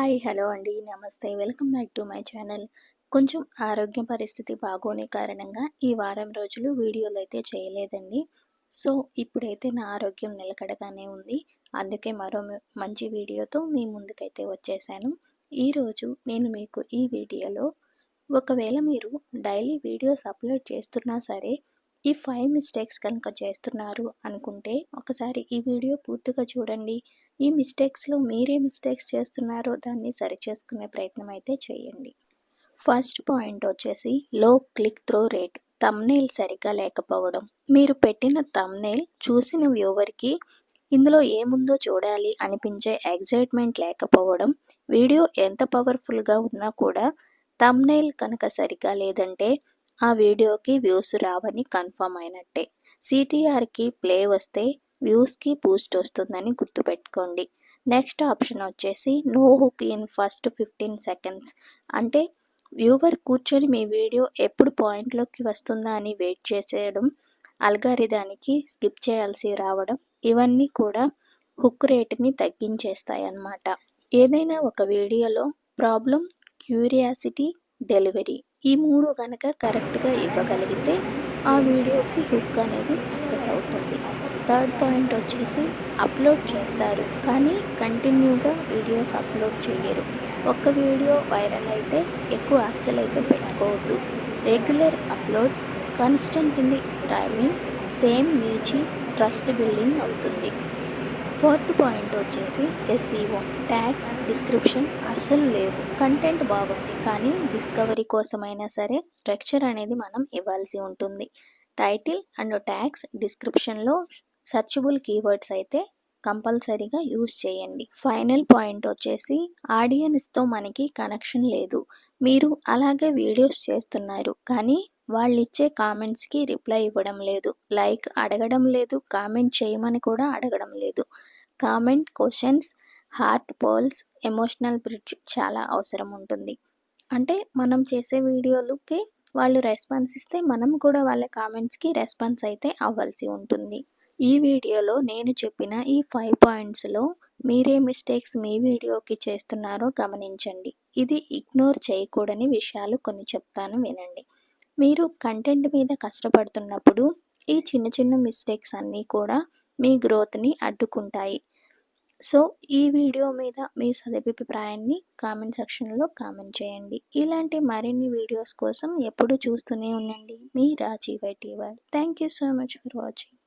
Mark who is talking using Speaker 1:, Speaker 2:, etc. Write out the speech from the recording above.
Speaker 1: Hi hello అండి. నమస్తే. Welcome back to my channel. కొంచెం ఆరోగ్య పరిస్థితి బాగోని కారణంగా ఈ వారం రోజులు వీడియోలు అయితే చేయలేదండి. సో ఇప్పుడైతే నా ఆరోగ్యం నిలకడగానే ఉంది. అందుకే మరో మంచి వీడియోతో మీ ముందుకైతే వచ్చేసాను. ఈరోజు నేను మీకు ఈ వీడియోలో ఒకవేళ మీరు డైలీ వీడియోస్ అప్లోడ్ చేస్తున్నా సరే ఈ ఫైవ్ మిస్టేక్స్ కనుక చేస్తున్నారు అనుకుంటే ఒకసారి ఈ వీడియో పూర్తిగా చూడండి. ఈ మిస్టేక్స్లో మీరే మిస్టేక్స్ చేస్తున్నారో దాన్ని సరిచేసుకునే ప్రయత్నం అయితే చేయండి. ఫస్ట్ పాయింట్ వచ్చేసి లో క్లిక్ త్రో రేట్. తమ్నేల్ సరిగ్గా లేకపోవడం. మీరు పెట్టిన తమ్నేల్ చూసిన వ్యూవర్కి ఇందులో ఏముందో చూడాలి అనిపించే ఎగ్జైట్మెంట్ లేకపోవడం వీడియో ఎంత పవర్ఫుల్గా ఉన్నా కూడా తమ్నేల్ కనుక సరిగ్గా లేదంటే ఆ వీడియోకి వ్యూస్ రావని కన్ఫర్మ్ అయినట్టే. సిటీఆర్కి ప్లే వస్తే వ్యూస్కి బూస్ట్ వస్తుందని గుర్తుపెట్టుకోండి. నెక్స్ట్ ఆప్షన్ వచ్చేసి no hook in first fifteen seconds. అంటే వ్యూవర్ కూర్చొని మీ వీడియో ఎప్పుడు పాయింట్లోకి వస్తుందా అని వెయిట్ చేసేయడం అల్గారిదానికి స్కిప్ చేయాల్సి రావడం ఇవన్నీ కూడా హుక్ రేట్ని తగ్గించేస్తాయి అన్నమాట ఏదైనా ఒక వీడియోలో ప్రాబ్లం క్యూరియాసిటీ డెలివరీ ఈ మూడు కనుక కరెక్ట్గా ఇవ్వగలిగితే ఆ వీడియోకి హుక్ అనేది సక్సెస్ అవుతుంది. థర్డ్ పాయింట్ వచ్చేసి అప్లోడ్ చేస్తారు. కానీ కంటిన్యూగా వీడియోస్ అప్లోడ్ చేయరు. ఒక్క వీడియో వైరల్ అయితే ఎక్కువ ఆశలు అయితే పెట్టుకోవద్దు. రెగ్యులర్ అప్లోడ్స్ కన్స్టెంట్ని టైమింగ్ సేమ్ మీచి ట్రస్ట్ బిల్డింగ్ అవుతుంది. ఫోర్త్ పాయింట్ వచ్చేసి ఎస్ఈఓ. ట్యాగ్స్ డిస్క్రిప్షన్ అస్సలు లేవు. కంటెంట్ బాగుంది కానీ డిస్కవరీ కోసమైనా సరే స్ట్రక్చర్ అనేది మనం ఇవ్వాల్సి ఉంటుంది. టైటిల్ అండ్ ట్యాగ్స్ డిస్క్రిప్షన్లో సర్చబుల్ కీవర్డ్స్ అయితే కంపల్సరీగా యూజ్ చేయండి. ఫైనల్ పాయింట్ వచ్చేసి ఆడియన్స్తో మనకి కనెక్షన్ లేదు. మీరు అలాగే వీడియోస్ చేస్తున్నారు కానీ వాళ్ళు ఇచ్చే కామెంట్స్కి రిప్లై ఇవ్వడం లేదు. లైక్ అడగడం లేదు కామెంట్ చేయమని కూడా అడగడం లేదు. Comment questions heart polls emotional bridge చాలా అవసరం ఉంటుంది. అంటే మనం చేసే వీడియోలకి వాళ్ళు రెస్పాన్స్ ఇస్తే మనం కూడా వాళ్ళ కామెంట్స్కి రెస్పాన్స్ అయితే అవ్వాల్సి ఉంటుంది. ఈ వీడియోలో నేను చెప్పిన ఈ ఫైవ్ పాయింట్స్లో మీరే మిస్టేక్స్ మీ వీడియోకి చేస్తున్నారో గమనించండి. ఇది ఇగ్నోర్ చేయకూడని విషయాలు కొన్ని చెప్తాను వినండి. మీరు కంటెంట్ మీద కష్టపడుతున్నప్పుడు ఈ చిన్న చిన్న మిస్టేక్స్ అన్నీ కూడా మీ గ్రోత్ని అడ్డుకుంటాయి. సో ఈ వీడియో మీద మీ సదభిప్రాయాన్ని కామెంట్ సెక్షన్లో కామెంట్ చేయండి. ఇలాంటి మరిన్ని వీడియోస్ కోసం ఎప్పుడు చూస్తూనే ఉండండి. మీ Rajeev IT thank you so much for watching